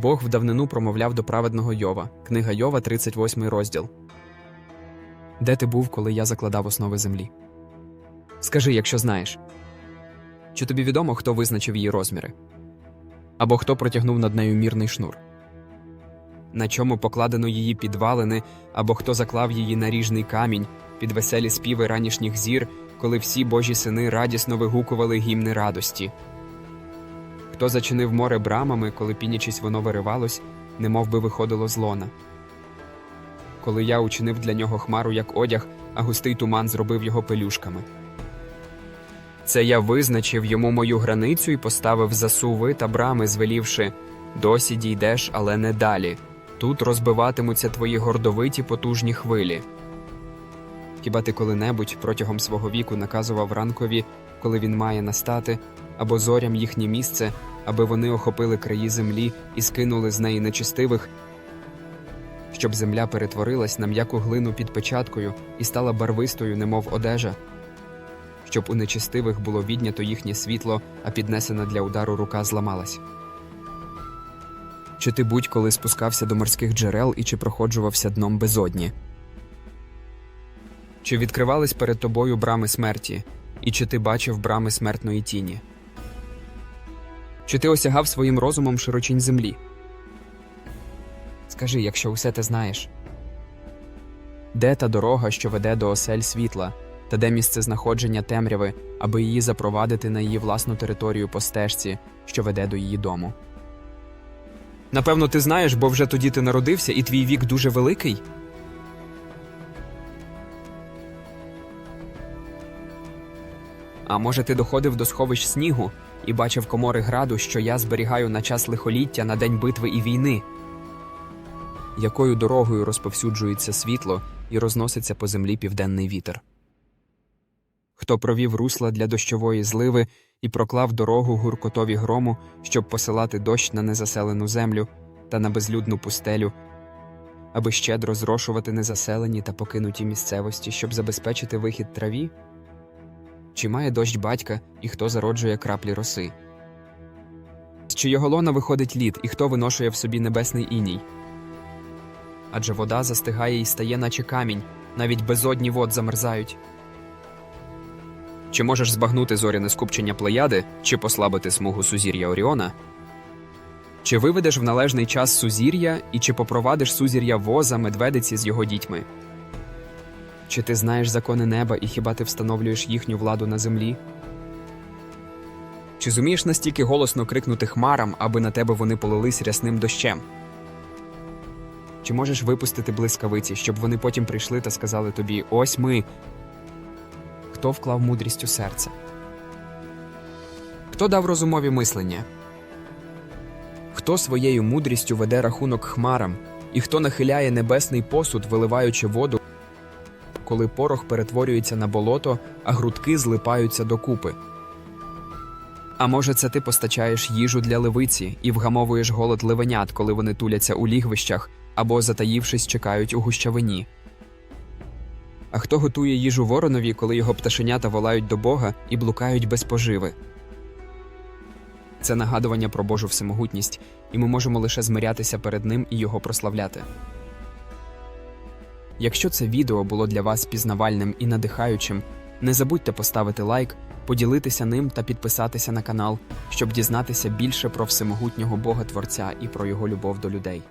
Бог в давнину промовляв до праведного Йова, книга Йова, 38 розділ. Де ти був, коли я закладав основи землі? Скажи, якщо знаєш. Чи тобі відомо, хто визначив її розміри? Або хто протягнув над нею мірний шнур? На чому покладено її підвалини, або хто заклав її наріжний камінь під веселі співи ранішніх зір, коли всі божі сини радісно вигукували гімни радості? Хто зачинив море брамами, коли пінячись воно виривалось, немов би виходило з лона? Коли я учинив для нього хмару, як одяг, а густий туман зробив його пелюшками. Це я визначив йому мою границю і поставив засуви та брами, звелівши досі дійдеш, але не далі. Тут розбиватимуться твої гордовиті потужні хвилі. Хіба ти коли-небудь протягом свого віку наказував ранкові, коли він має настати, або зорям їхнє місце, аби вони охопили краї землі і скинули з неї нечистивих, щоб земля перетворилась на м'яку глину під печаткою і стала барвистою, немов одежа, щоб у нечистивих було віднято їхнє світло, а піднесена для удару рука зламалась. Чи ти будь-коли спускався до морських джерел і чи проходжувався дном безодні? Чи відкривались перед тобою брами смерті, і чи ти бачив брами смертної тіні? Чи ти осягав своїм розумом широчінь землі? Скажи, якщо усе те знаєш. Де та дорога, що веде до осель світла, та де місце знаходження темряви, аби її запровадити на її власну територію по стежці, що веде до її дому? Напевно, ти знаєш, бо вже тоді ти народився, і твій вік дуже великий. А може, ти доходив до сховищ снігу і бачив комори граду, що я зберігаю на час лихоліття на день битви і війни? Якою дорогою розповсюджується світло і розноситься по землі південний вітер? Хто провів русла для дощової зливи і проклав дорогу гуркотові грому, щоб посилати дощ на незаселену землю та на безлюдну пустелю, аби щедро зрошувати незаселені та покинуті місцевості, щоб забезпечити вихід траві? Чи має дощ батька і хто зароджує краплі роси? З чиєго лона виходить лід, і хто виношує в собі небесний іній? Адже вода застигає і стає, наче камінь, навіть безодні вод замерзають. Чи можеш збагнути зоряне скупчення плеяди, чи послабити смугу сузір'я Оріона? Чи виведеш в належний час сузір'я, і чи попровадиш сузір'я воза медведиці з його дітьми? Чи ти знаєш закони неба і хіба ти встановлюєш їхню владу на землі? Чи зумієш настільки голосно крикнути хмарам, аби на тебе вони полились рясним дощем? Чи можеш випустити блискавиці, щоб вони потім прийшли та сказали тобі: Ось ми. Хто вклав мудрість у серце? Хто дав розумові мислення? Хто своєю мудрістю веде рахунок хмарам, і хто нахиляє небесний посуд, виливаючи воду, коли порох перетворюється на болото, а грудки злипаються докупи? А може, це ти постачаєш їжу для левиці і вгамовуєш голод левенят, коли вони туляться у лігвищах або, затаївшись, чекають у гущавині? А хто готує їжу воронові, коли його пташенята волають до Бога і блукають без поживи? Це нагадування про Божу всемогутність, і ми можемо лише змирятися перед ним і його прославляти. Якщо це відео було для вас пізнавальним і надихаючим, не забудьте поставити лайк, поділитися ним та підписатися на канал, щоб дізнатися більше про всемогутнього Бога Творця і про його любов до людей.